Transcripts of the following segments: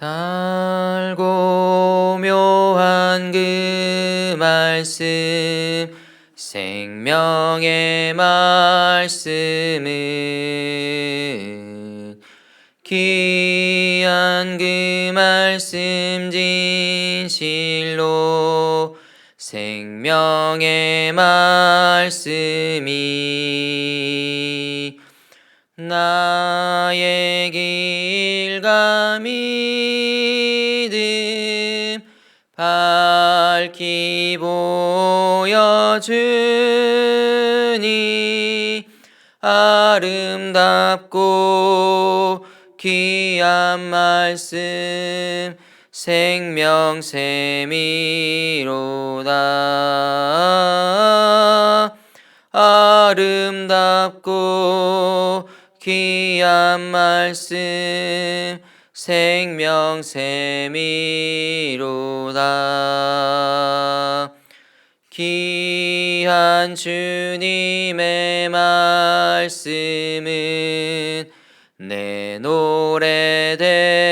달고 묘한 그 말씀 생명의 말씀은 귀한 그 말씀 진실로 생명의 말씀이 길과 믿음 밝히 보여주니 아름답고 귀한 말씀 생명샘이로다. 아름답고 귀한 말씀 생명샘이로다. 귀한 주님의 말씀은 내 노래 되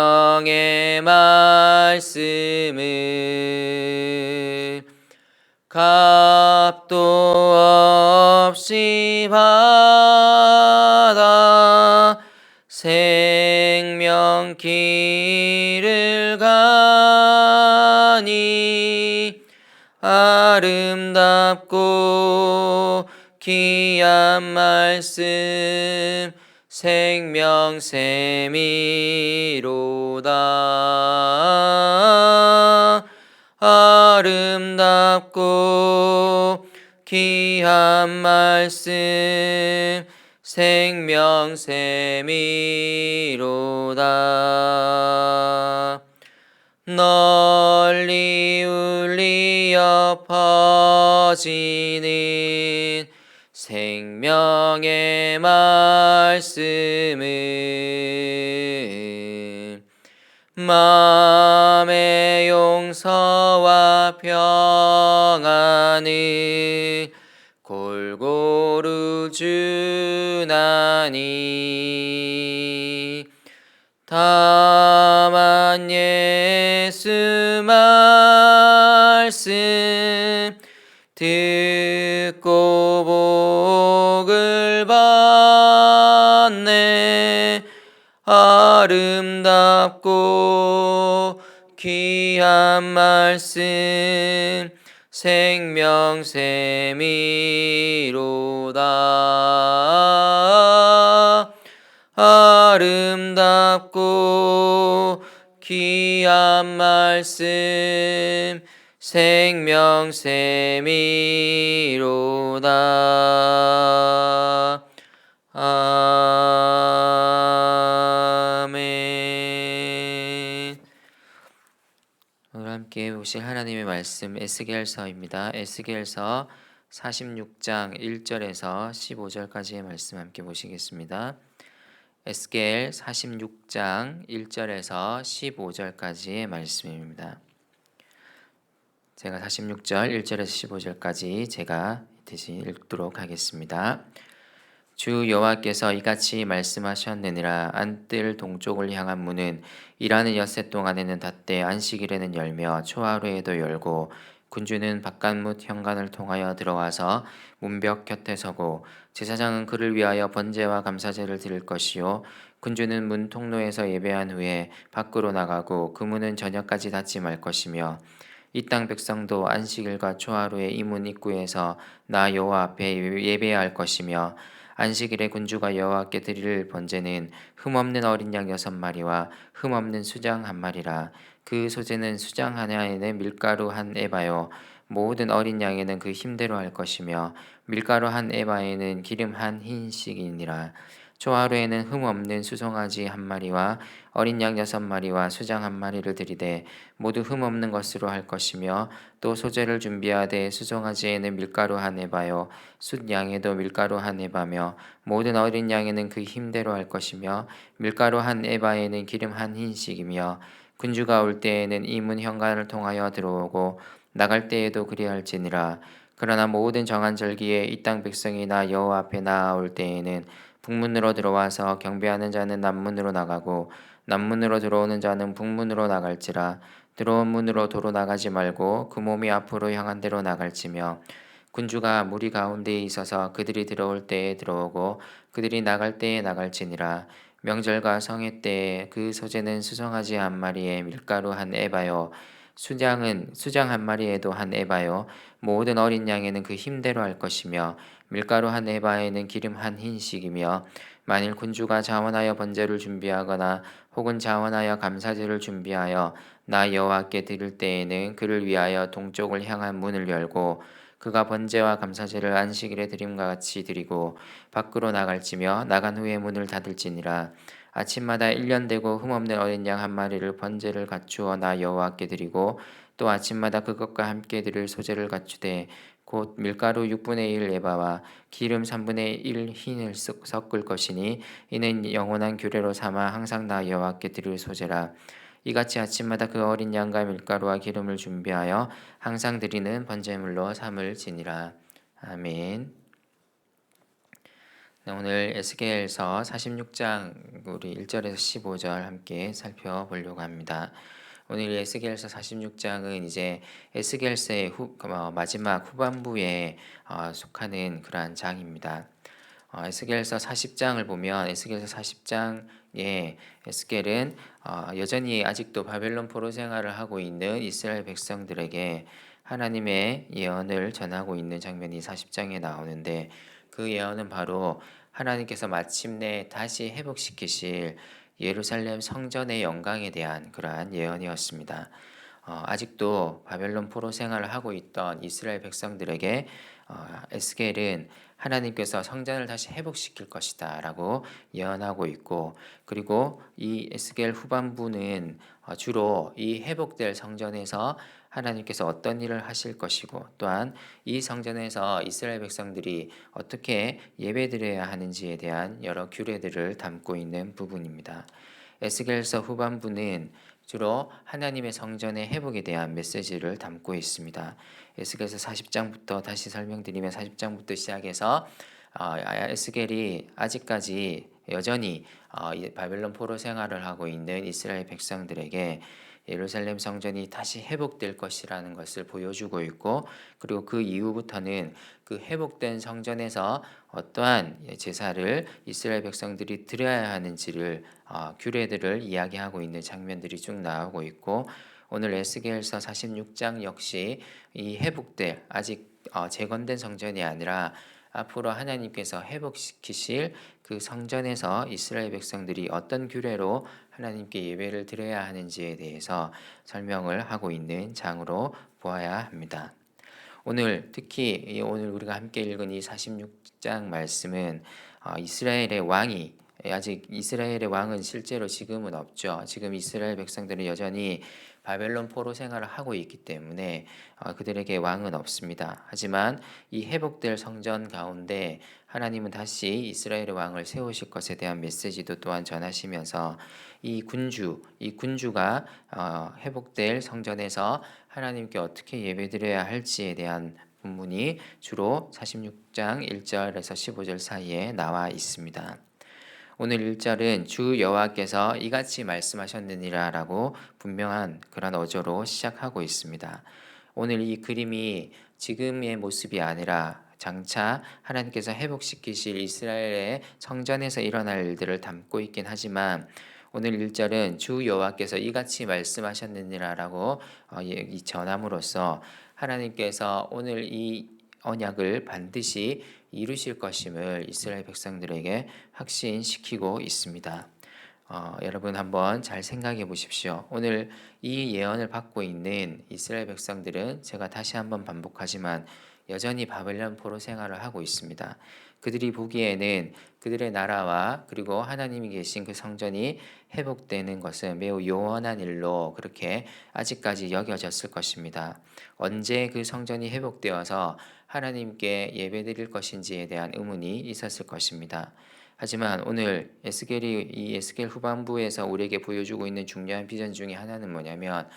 생명의 말씀을 값도 없이 받아 생명 길을 가니 아름답고 귀한 말씀 생명샘이로다. 아름답고 귀한 말씀 생명샘이로다. 널리 울리어 퍼지는 생명의 말씀은 마음의 용서와 평안을 골고루 주나니 다만 예수 말 아름답고 귀한 말씀 생명샘이로다. 아름답고 귀한 말씀 생명샘이로다 함께 보실 하나님의 말씀 에스겔서입니다. 에스겔서 46장 1절에서 15절까지의 말씀 함께 보시겠습니다. 에스겔 46장 1절에서 15절까지의 말씀입니다. 제가 46절 1절에서 15절까지 제가 대신 읽도록 하겠습니다. 주 여호와께서 이같이 말씀하셨느니라. 안뜰 동쪽을 향한 문은 일하는 엿새 동안에는 닫되 안식일에는 열며 초하루에도 열고 군주는 바깥문 현관을 통하여 들어와서 문벽 곁에 서고 제사장은 그를 위하여 번제와 감사제를 드릴 것이요. 군주는 문 통로에서 예배한 후에 밖으로 나가고 그 문은 저녁까지 닫지 말 것이며 이땅 백성도 안식일과 초하루에 이 문 입구에서 나 여호와 앞에 예배할 것이며 안식일에 군주가 여호와께 드릴 번제는 흠없는 어린 양 여섯 마리와 흠없는 수장 한 마리라. 그 소재는 수장 하나에는 밀가루 한 에바요. 모든 어린 양에는 그 힘대로 할 것이며 밀가루 한 에바에는 기름 한 흰씩이니라 초하루에는 흠 없는 수송아지 한 마리와 어린 양 여섯 마리와 수장 한 마리를 들이되 모두 흠 없는 것으로 할 것이며 또 소재를 준비하되 수송아지에는 밀가루 한 에바요 숫 양에도 밀가루 한 에바며 모든 어린 양에는 그 힘대로 할 것이며 밀가루 한 에바에는 기름 한 흰씩이며 군주가 올 때에는 이 문 현관을 통하여 들어오고 나갈 때에도 그리할지니라. 그러나 모든 정한 절기에 이 땅 백성이나 여호와 앞에 나아올 때에는 북문으로 들어와서 경배하는 자는 남문으로 나가고 남문으로 들어오는 자는 북문으로 나갈지라. 들어온 문으로 도로 나가지 말고 그 몸이 앞으로 향한 대로 나갈지며. 군주가 무리 가운데에 있어서 그들이 들어올 때에 들어오고 그들이 나갈 때에 나갈지니라. 명절과 성회 때에 그 소재는 수송아지 한 마리에 밀가루 한 에바요 수장은 수장 한 마리에도 한 에바요. 모든 어린 양에는 그 힘대로 할 것이며 밀가루 한 에바에는 기름 한 흰씩이며 만일 군주가 자원하여 번제를 준비하거나 혹은 자원하여 감사제를 준비하여 나 여호와께 드릴 때에는 그를 위하여 동쪽을 향한 문을 열고 그가 번제와 감사제를 안식일에 드림과 같이 드리고 밖으로 나갈지며 나간 후에 문을 닫을지니라 아침마다 일년 되고 흠없는 어린 양 한 마리를 번제를 갖추어 나 여호와께 드리고 또 아침마다 그것과 함께 드릴 소제를 갖추되 곧 밀가루 6분의 1 에바와 기름 3분의 1 흰을 섞을 것이니 이는 영원한 규례로 삼아 항상 나 여호와께 드릴 소제라 이같이 아침마다 그 어린 양과 밀가루와 기름을 준비하여 항상 드리는 번제물로 삼을 지니라 아멘. 네, 오늘 에스겔서 46장 우리 1절에서 15절 함께 살펴보려고 합니다. 오늘 에스겔서 46장은 이제 에스겔서의 후, 어, 마지막 후반부에 어, 속하는 그러한 장입니다. 어, 에스겔서 40장을 보면 에스겔서 40장에 에스겔은 어, 여전히 아직도 바벨론 포로 생활을 하고 있는 이스라엘 백성들에게 하나님의 예언을 전하고 있는 장면이 40장에 나오는데 그 예언은 바로 하나님께서 마침내 다시 회복시키실 예루살렘 성전의 영광에 대한 그러한 예언이었습니다. 어, 아직도 바벨론 포로 생활을 하고 있던 이스라엘 백성들에게 어, 에스겔은 하나님께서 성전을 다시 회복시킬 것이다 라고 예언하고 있고 그리고 이 에스겔 후반부는 어, 주로 이 회복될 성전에서 하나님께서 어떤 일을 하실 것이고 또한 이 성전에서 이스라엘 백성들이 어떻게 예배드려야 하는지에 대한 여러 규례들을 담고 있는 부분입니다. 에스겔서 후반부는 주로 하나님의 성전의 회복에 대한 메시지를 담고 있습니다. 에스겔서 40장부터 다시 설명드리면 40장부터 시작해서 어, 에스겔이 아직까지 여전히 어, 바벨론 포로 생활을 하고 있는 이스라엘 백성들에게 예루살렘 성전이 다시 회복될 것이라는 것을 보여주고 있고 그리고 그 이후부터는 그 회복된 성전에서 어떠한 제사를 이스라엘 백성들이 드려야 하는지를 어, 규례들을 이야기하고 있는 장면들이 쭉 나오고 있고 오늘 에스겔서 46장 역시 이 회복될 아직 어, 재건된 성전이 아니라 앞으로 하나님께서 회복시키실 그 성전에서 이스라엘 백성들이 어떤 규례로 하나님께 예배를 드려야 하는지에 대해서 설명을 하고 있는 장으로 보아야 합니다. 오늘 특히 오늘 우리가 함께 읽은 이 46장 말씀은 어, 이스라엘의 왕이 아직 이스라엘의 왕은 실제로 지금은 없죠. 지금 이스라엘 백성들은 여전히 바벨론 포로 생활을 하고 있기 때문에 어, 그들에게 왕은 없습니다. 하지만 이 회복될 성전 가운데 하나님은 다시 이스라엘의 왕을 세우실 것에 대한 메시지도 또한 전하시면서 이 군주, 이 군주가 어, 회복될 성전에서 하나님께 어떻게 예배드려야 할지에 대한 본문이 주로 46장 1절에서 15절 사이에 나와 있습니다. 오늘 1절은 주 여호와께서 이같이 말씀하셨느니라라고 분명한 그런 어조로 시작하고 있습니다. 오늘 이 그림이 지금의 모습이 아니라 장차 하나님께서 회복시키실 이스라엘의 성전에서 일어날 일들을 담고 있긴 하지만 오늘 1절은 주 여호와께서 이같이 말씀하셨느니라라고 어, 이 전함으로써 하나님께서 오늘 이 언약을 반드시 이루실 것임을 이스라엘 백성들에게 확신시키고 있습니다. 어, 여러분 한번 잘 생각해 보십시오. 오늘 이 예언을 받고 있는 이스라엘 백성들은 제가 다시 한번 반복하지만 여전히 바벨론 포로 생활을 하고 있습니다. 그들이 보기에는 그들의 나라와 그리고 하나님이 계신 그 성전이 회복되는 것은 매우 요원한 일로 그렇게 아직까지 여겨졌을 것입니다. 언제 그 성전이 회복되어서 하나님께 예배드릴 것인지에 대한 의문이 있었을 것입니다. 하지만 오늘 에스겔이 이 에스겔 후반부에서 우리에게 보여주고 있는 중요한 비전 중에 하나는 뭐냐면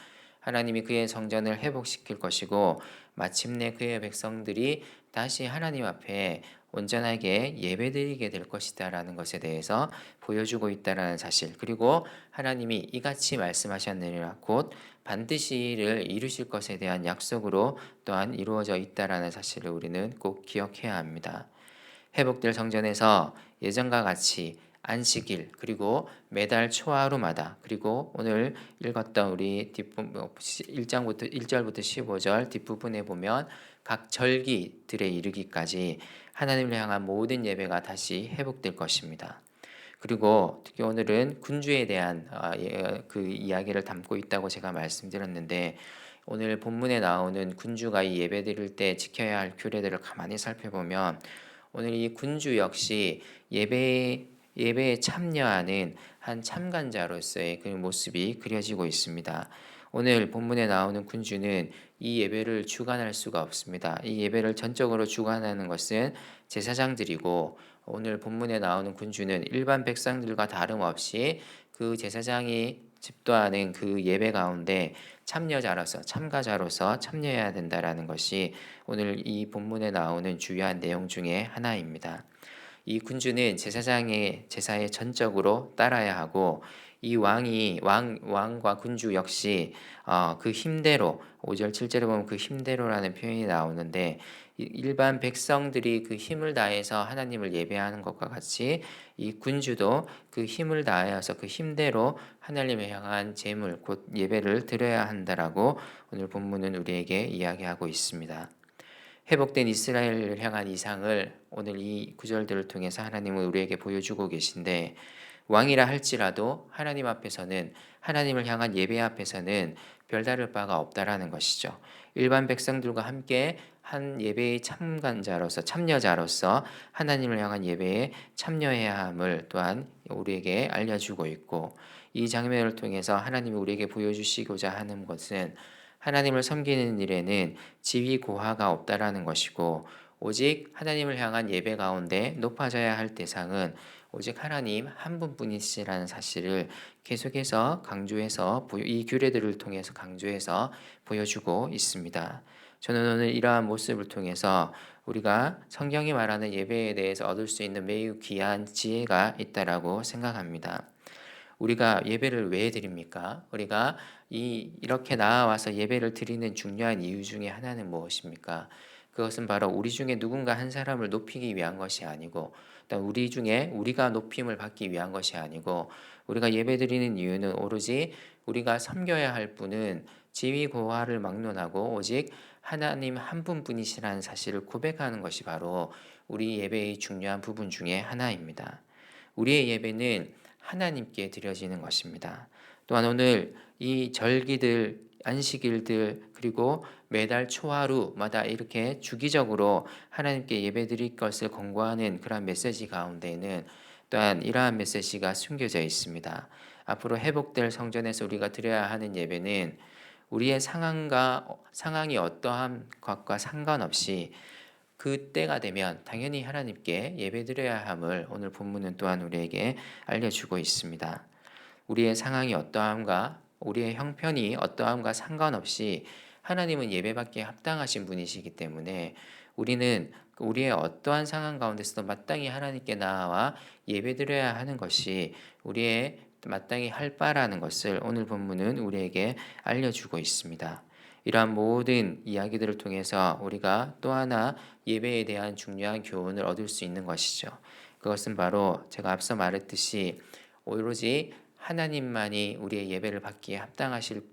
하나님이 그의 성전을 회복시킬 것이고 마침내 그의 백성들이 다시 하나님 앞에 온전하게 예배드리게 될 것이다라는 것에 대해서 보여주고 있다라는 사실 그리고 하나님이 이같이 말씀하셨느니라 곧 반드시를 이루실 것에 대한 약속으로 또한 이루어져 있다라는 사실을 우리는 꼭 기억해야 합니다. 회복될 성전에서 예전과 같이 안식일 그리고 매달 초하루마다 그리고 오늘 읽었던 우리 뒷부분 1장부터 1절부터 15절 뒷부분에 보면 각 절기들에 이르기까지 하나님을 향한 모든 예배가 다시 회복될 것입니다. 그리고 특히 오늘은 군주에 대한 아, 예, 그 이야기를 담고 있다고 제가 말씀드렸는데 오늘 본문에 나오는 군주가 이 예배 드릴 때 지켜야 할 규례들을 가만히 살펴보면 오늘 이 군주 역시 예배 예배에 참여하는 한 참관자로서의 그 모습이 그려지고 있습니다. 오늘 본문에 나오는 군주는 이 예배를 주관할 수가 없습니다. 이 예배를 전적으로 주관하는 것은 제사장들이고 오늘 본문에 나오는 군주는 일반 백성들과 다름없이 그 제사장이 집도하는 그 예배 가운데 참여자로서 참가자로서 참여해야 된다라는 것이 오늘 이 본문에 나오는 주요한 내용 중에 하나입니다. 이 군주는 제사장의 제사에 전적으로 따라야 하고 이 왕이 왕 왕과 군주 역시 어, 그 힘대로 5절 7절에 보면 그 힘대로라는 표현이 나오는데 일반 백성들이 그 힘을 다해서 하나님을 예배하는 것과 같이 이 군주도 그 힘을 다하여서 그 힘대로 하나님을 향한 제물 곧 예배를 드려야 한다라고 오늘 본문은 우리에게 이야기하고 있습니다. 회복된 이스라엘을 향한 이상을 오늘 이 구절들을 통해서 하나님은 우리에게 보여주고 계신데 왕이라 할지라도 하나님 앞에서는 하나님을 향한 예배 앞에서는 별다를 바가 없다라는 것이죠. 일반 백성들과 함께 한 예배의 참관자로서 참여자로서 하나님을 향한 예배에 참여해야 함을 또한 우리에게 알려주고 있고 이 장면을 통해서 하나님이 우리에게 보여주시고자 하는 것은 하나님을 섬기는 일에는 지위 고하가 없다라는 것이고 오직 하나님을 향한 예배 가운데 높아져야 할 대상은 오직 하나님 한 분뿐이시라는 사실을 계속해서 강조해서 이 규례들을 통해서 강조해서 보여주고 있습니다. 저는 오늘 이러한 모습을 통해서 우리가 성경이 말하는 예배에 대해서 얻을 수 있는 매우 귀한 지혜가 있다라고 생각합니다. 우리가 예배를 왜 드립니까? 우리가 이 이렇게 나와서 예배를 드리는 중요한 이유 중에 하나는 무엇입니까? 그것은 바로 우리 중에 누군가 한 사람을 높이기 위한 것이 아니고 우리 중에 우리가 높임을 받기 위한 것이 아니고 우리가 예배드리는 이유는 오로지 우리가 섬겨야 할 분은 지위 고하를 막론하고 오직 하나님 한 분뿐이시라는 사실을 고백하는 것이 바로 우리 예배의 중요한 부분 중에 하나입니다. 우리의 예배는 하나님께 드려지는 것입니다. 또한 오늘 이 절기들, 안식일들 그리고 매달 초하루마다 이렇게 주기적으로 하나님께 예배 드릴 것을 권고하는 그런 메시지 가운데는 또한 이러한 메시지가 숨겨져 있습니다. 앞으로 회복될 성전에서 우리가 드려야 하는 예배는 우리의 상황과 상황이 어떠한 것과 상관없이 그때가 되면 당연히 하나님께 예배드려야 함을 오늘 본문은 또한 우리에게 알려주고 있습니다. 우리의 상황이 어떠함과 우리의 형편이 어떠함과 상관없이 하나님은 예배받기에 합당하신 분이시기 때문에 우리는 우리의 어떠한 상황 가운데서도 마땅히 하나님께 나아와 예배드려야 하는 것이 우리의 마땅히 할 바라는 것을 오늘 본문은 우리에게 알려주고 있습니다. 이러한 모든 이야기들을 통해서 우리가 또 하나 예배에 대한 중요한 교훈을 얻을 수 있는 것이죠. 그것은 바로 제가 앞서 말했듯이 오로지 하나님만이 우리의 예배를 받기에 합당하실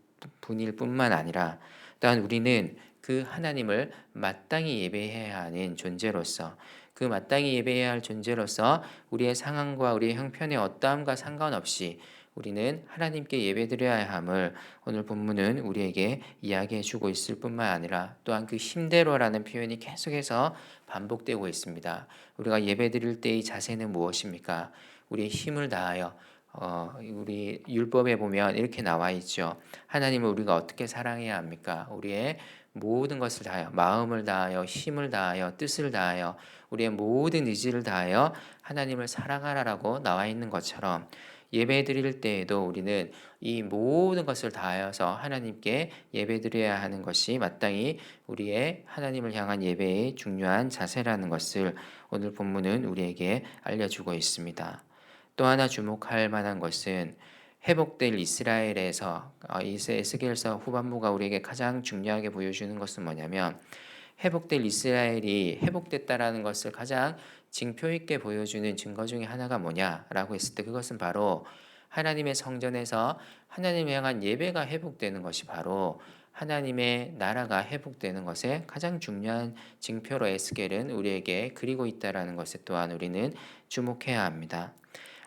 분일 뿐만 아니라 또한 우리는 그 하나님을 마땅히 예배해야 하는 존재로서 그 마땅히 예배해야 할 존재로서 우리의 상황과 우리의 형편의 어떠함과 상관없이 우리는 하나님께 예배드려야 함을 오늘 본문은 우리에게 이야기해 주고 있을 뿐만 아니라 또한 그 힘대로라는 표현이 계속해서 반복되고 있습니다. 우리가 예배드릴 때의 자세는 무엇입니까? 우리의 힘을 다하여 어, 우리 율법에 보면 이렇게 나와 있죠. 하나님을 우리가 어떻게 사랑해야 합니까? 우리의 모든 것을 다하여 마음을 다하여 힘을 다하여 뜻을 다하여 우리의 모든 의지를 다하여 하나님을 사랑하라라고 나와 있는 것처럼 예배 드릴 때에도 우리는 이 모든 것을 다하여서 하나님께 예배 드려야 하는 것이 마땅히 우리의 하나님을 향한 예배의 중요한 자세라는 것을 오늘 본문은 우리에게 알려주고 있습니다. 또 하나 주목할 만한 것은 회복될 이스라엘에서 어, 에스겔서 후반부가 우리에게 가장 중요하게 보여주는 것은 뭐냐면 회복될 이스라엘이 회복됐다라는 것을 가장 징표 있게 보여주는 증거 중에 하나가 뭐냐라고 했을 때 그것은 바로 하나님의 성전에서 하나님을 향한 예배가 회복되는 것이 바로 하나님의 나라가 회복되는 것에 가장 중요한 징표로 에스겔은 우리에게 그리고 있다라는 것에 또한 우리는 주목해야 합니다.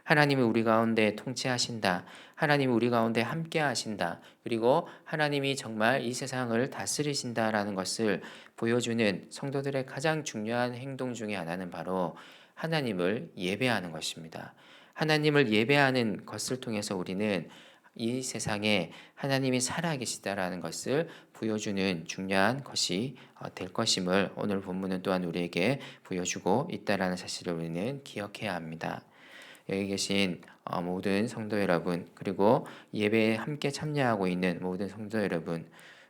하나님이 우리 가운데 통치하신다. 하나님이 우리 가운데 함께 하신다. 그리고 하나님이 정말 이 세상을 다스리신다라는 것을 보여주는 성도들의 가장 중요한 행동 중에 하나는 바로 하나님을 예배하는 것입니다. 하나님을 예배하는 것을 통해서 우리는 이 세상에 하나님이 살아계시다라는 것을 보여주는 중요한 것이 어, 될 것임을 오늘 본문은 또한 우리에게 보여주고 있다라는 사실을 우리는 기억해야 합니다. 여기 계신 어, 모든 성도 여러분 그리고 예배에 함께 참여하고 있는 모든 성도 여러분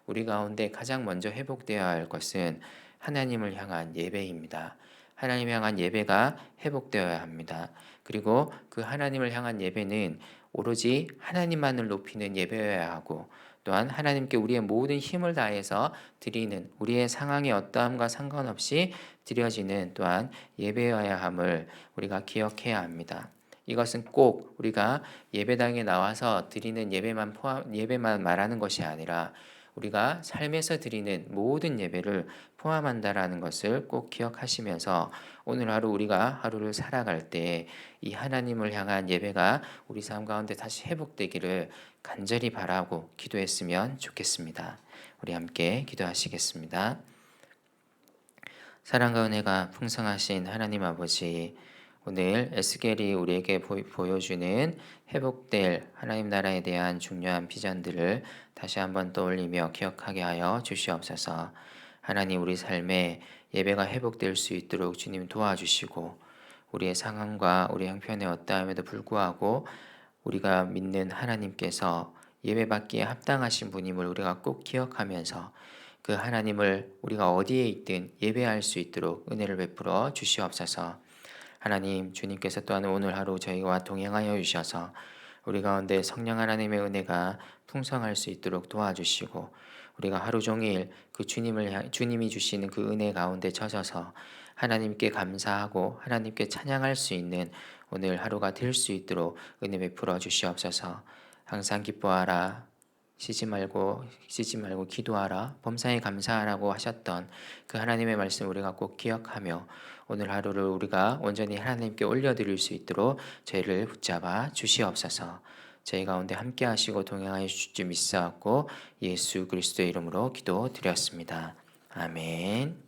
우리 가운데 가장 먼저 회복되어야 할 것은 하나님을 향한 예배입니다. 하나님 향한 예배가 회복되어야 합니다. 그리고 그 하나님을 향한 예배는 오로지 하나님만을 높이는 예배여야 하고 또한 하나님께 우리의 모든 힘을 다해서 드리는 우리의 상황의 어떠함과 상관없이 드려지는 또한 예배여야 함을 우리가 기억해야 합니다. 이것은 꼭 우리가 예배당에 나와서 드리는 예배만 포함 예배만 말하는 것이 아니라 우리가 삶에서 드리는 모든 예배를 포함한다라는 것을 꼭 기억하시면서 오늘 하루 우리가 하루를 살아갈 때 이 하나님을 향한 예배가 우리 삶 가운데 다시 회복되기를 간절히 바라고 기도했으면 좋겠습니다. 우리 함께 기도하시겠습니다. 사랑과 은혜가 풍성하신 하나님 아버지 오늘 에스겔이 우리에게 보여주는 회복될 하나님 나라에 대한 중요한 비전들을 다시 한번 떠올리며 기억하게 하여 주시옵소서. 하나님 우리 삶에 예배가 회복될 수 있도록 주님 도와주시고 우리의 상황과 우리 형편의 어떠함에도 불구하고 우리가 믿는 하나님께서 예배받기에 합당하신 분임을 우리가 꼭 기억하면서 그 하나님을 우리가 어디에 있든 예배할 수 있도록 은혜를 베풀어 주시옵소서. 하나님 주님께서 또한 오늘 하루 저희와 동행하여 주셔서 우리 가운데 성령 하나님의 은혜가 풍성할 수 있도록 도와주시고 우리가 하루 종일 그 주님을 주님이 주시는 그 은혜 가운데 젖어서 하나님께 감사하고 하나님께 찬양할 수 있는 오늘 하루가 될 수 있도록 은혜 베풀어 주시옵소서. 항상 기뻐하라. 쉬지 말고 쉬지 말고 기도하라 범사에 감사하라고 하셨던 그 하나님의 말씀 우리가 꼭 기억하며 오늘 하루를 우리가 온전히 하나님께 올려드릴 수 있도록 저희를 붙잡아 주시옵소서. 저희 가운데 함께 하시고 동행하여 주실 줄 믿사옵고 예수 그리스도의 이름으로 기도드렸습니다. 아멘.